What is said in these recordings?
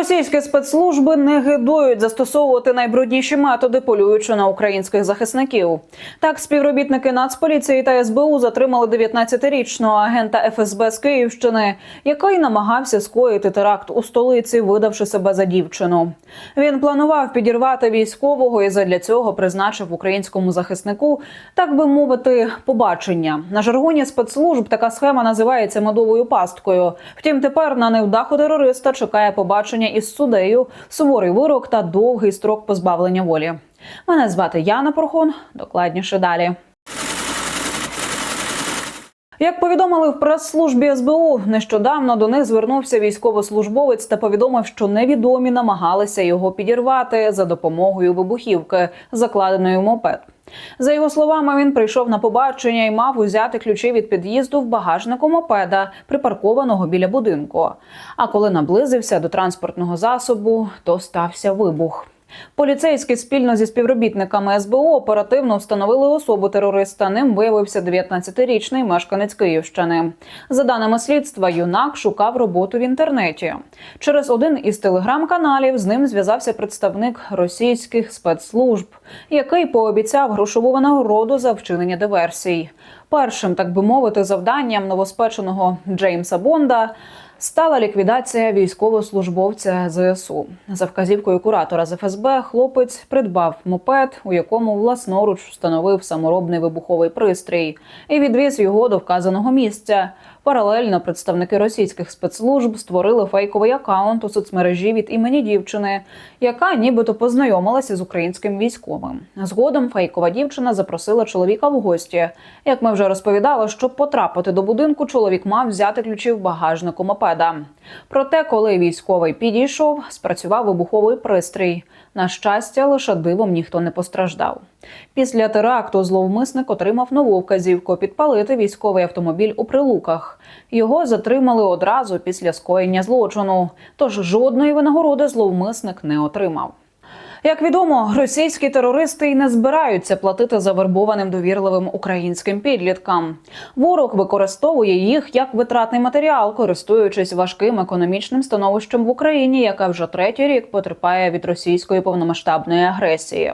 Російські спецслужби не гидують застосовувати найбрудніші методи, полюючи на українських захисників. Так, співробітники Нацполіції та СБУ затримали 19-річного агента ФСБ з Київщини, який намагався скоїти теракт у столиці, видавши себе за дівчину. Він планував підірвати військового і задля цього призначив українському захиснику, так би мовити, побачення. На жаргоні спецслужб така схема називається медовою пасткою. Втім, тепер на невдаху терориста чекає побачення із суддею, суворий вирок та довгий строк позбавлення волі. Мене звати Яна Прохон. Докладніше далі. Як повідомили в прес-службі СБУ, нещодавно до них звернувся військовослужбовець та повідомив, що невідомі намагалися його підірвати за допомогою вибухівки, закладеної в мопед. За його словами, він прийшов на побачення і мав узяти ключі від під'їзду в багажнику мопеда, припаркованого біля будинку. А коли наблизився до транспортного засобу, то стався вибух. Поліцейські спільно зі співробітниками СБУ оперативно встановили особу терориста. Ним виявився 19-річний мешканець Київщини. За даними слідства, юнак шукав роботу в інтернеті. Через один із телеграм-каналів з ним зв'язався представник російських спецслужб, який пообіцяв грошову винагороду за вчинення диверсій. Першим, так би мовити, завданням новоспеченого Джеймса Бонда стала ліквідація військовослужбовця ЗСУ. За вказівкою куратора з ФСБ хлопець придбав мопед, у якому власноруч встановив саморобний вибуховий пристрій, і відвіз його до вказаного місця. Паралельно представники російських спецслужб створили фейковий акаунт у соцмережі від імені дівчини, яка нібито познайомилася з українським військовим. Згодом фейкова дівчина запросила чоловіка в гості. Як ми вже розповідали, щоб потрапити до будинку, чоловік мав взяти ключі в багажнику мопеда. Проте, коли військовий підійшов, спрацював вибуховий пристрій. На щастя, лише дивом ніхто не постраждав. Після теракту зловмисник отримав нову вказівку підпалити військовий автомобіль у прилуках. Його затримали одразу після скоєння злочину. Тож жодної винагороди зловмисник не отримав. Як відомо, російські терористи й не збираються платити завербованим довірливим українським підліткам. Ворог використовує їх як витратний матеріал, користуючись важким економічним становищем в Україні, яка вже третій рік потерпає від російської повномасштабної агресії.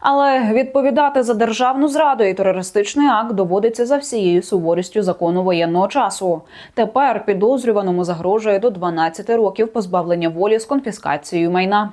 Але відповідати за державну зраду і терористичний акт доводиться за всією суворістю закону воєнного часу. Тепер підозрюваному загрожує до 12 років позбавлення волі з конфіскацією майна.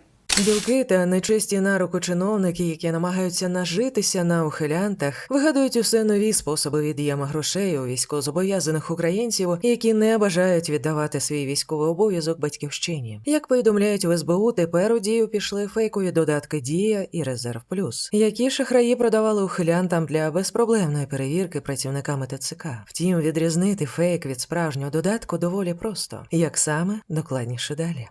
Білки та нечисті на руку чиновники, які намагаються нажитися на ухилянтах, вигадують усе нові способи від'єма грошей у військовозобов'язаних українців, які не бажають віддавати свій військовий обов'язок батьківщині. Як повідомляють в СБУ, тепер у дію пішли фейкові додатки Дія і Резерв Плюс, які шахраї продавали ухилянтам для безпроблемної перевірки працівниками ТЦК. Втім, відрізнити фейк від справжнього додатку доволі просто. Як саме докладніше далі.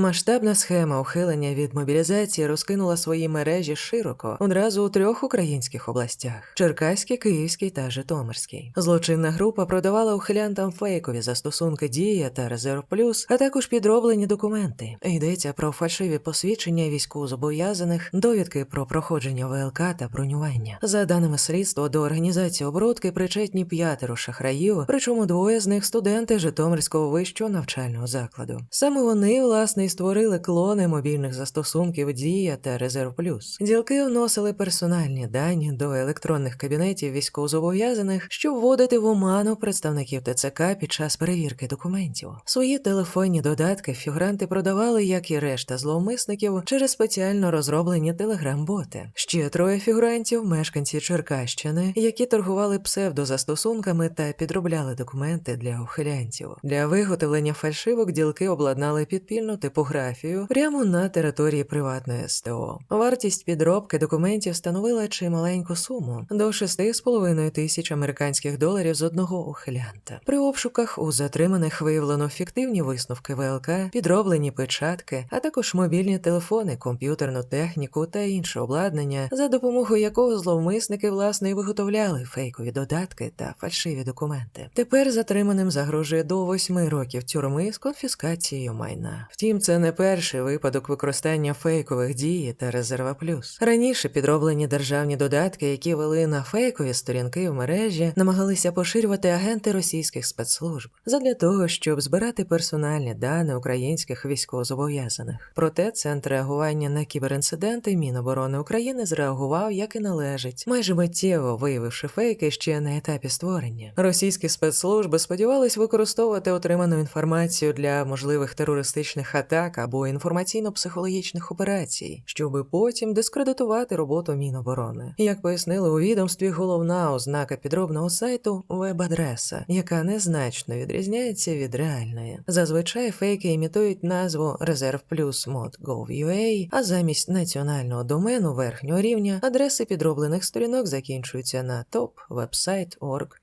Масштабна схема ухилення від мобілізації розкинула свої мережі широко одразу у трьох українських областях: Черкаській, Київській та Житомирській. Злочинна група продавала ухилянтам фейкові застосунки Дія та Резерв Плюс, а також підроблені документи. Йдеться про фальшиві посвідчення військовозобов'язаних, довідки про проходження ВЛК та бронювання. За даними слідства, до організації оборудки причетні п'ятеро шахраїв, причому двоє з них студенти Житомирського вищого навчального закладу. Саме вони власне створили клони мобільних застосунків Дія та Резерв Плюс. Ділки вносили персональні дані до електронних кабінетів військовозобов'язаних, щоб вводити в оману представників ТЦК під час перевірки документів. Свої телефонні додатки фігуранти продавали, як і решта зловмисників, через спеціально розроблені телеграм-боти. Ще троє фігурантів, мешканці Черкащини, які торгували псевдозастосунками та підробляли документи для ухилянців. Для виготовлення фальшивок ділки обладнали підпільну типографію прямо на території приватної СТО. Вартість підробки документів становила чималеньку суму до 6,5 тисяч американських доларів з одного ухилянта. При обшуках у затриманих виявлено фіктивні висновки ВЛК, підроблені печатки, а також мобільні телефони, комп'ютерну техніку та інше обладнання, за допомогою якого зловмисники власне і виготовляли фейкові додатки та фальшиві документи. Тепер затриманим загрожує до 8 років тюрми з конфіскацією майна. Втім, Це не перший випадок використання фейкових дій та резерва плюс. Раніше підроблені державні додатки, які вели на фейкові сторінки в мережі, намагалися поширювати агенти російських спецслужб задля того, щоб збирати персональні дані українських військовозобов'язаних. Проте центр реагування на кіберінциденти Міноборони України зреагував як і належить, майже миттєво виявивши фейки ще на етапі створення. Російські спецслужби сподівались використовувати отриману інформацію для можливих терористичних атак або інформаційно-психологічних операцій, щоб потім дискредитувати роботу Міноборони. Як пояснили у відомстві, головна ознака підробного сайту веб-адреса, яка незначно відрізняється від реальної. Зазвичай фейки імітують назву Резерв Плюс Mod.gov.ua, а замість національного домену верхнього рівня адреси підроблених сторінок закінчуються на топ, вебсайт,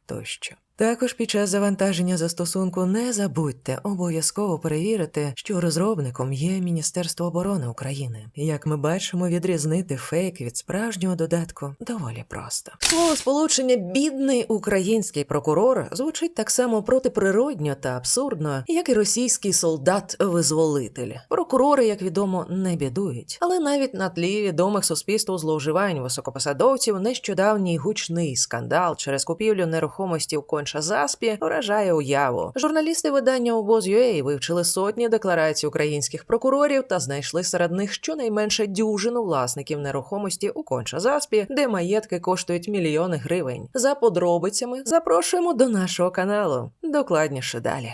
тощо. Також під час завантаження застосунку не забудьте обов'язково перевірити, що розробником є Міністерство оборони України. Як ми бачимо, відрізнити фейк від справжнього додатку доволі просто. Слово сполучення бідний український прокурор звучить так само протиприродньо та абсурдно, як і російський солдат-визволитель. Прокурори, як відомо, не бідують, але навіть на тлі відомих суспільству зловживань високопосадовців нещодавній гучний скандал через купівлю нерухомості в Конча-Заспі вражає уяву. Журналісти видання обоз.ua вивчили сотні декларацій українських прокурорів та знайшли серед них щонайменше дюжину власників нерухомості у Конча-Заспі, де маєтки коштують мільйони гривень. За подробицями запрошуємо до нашого каналу. Докладніше далі.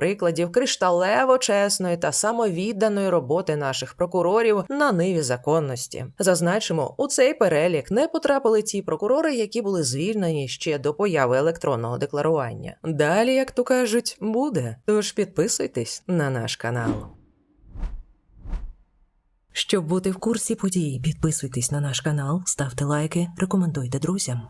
прикладів кришталево чесної та самовідданої роботи наших прокурорів на ниві законності. Зазначимо, у цей перелік не потрапили ті прокурори, які були звільнені ще до появи електронного декларування. Далі, як то кажуть, буде. Тож підписуйтесь на наш канал. Щоб бути в курсі подій, підписуйтесь на наш канал, ставте лайки, рекомендуйте друзям.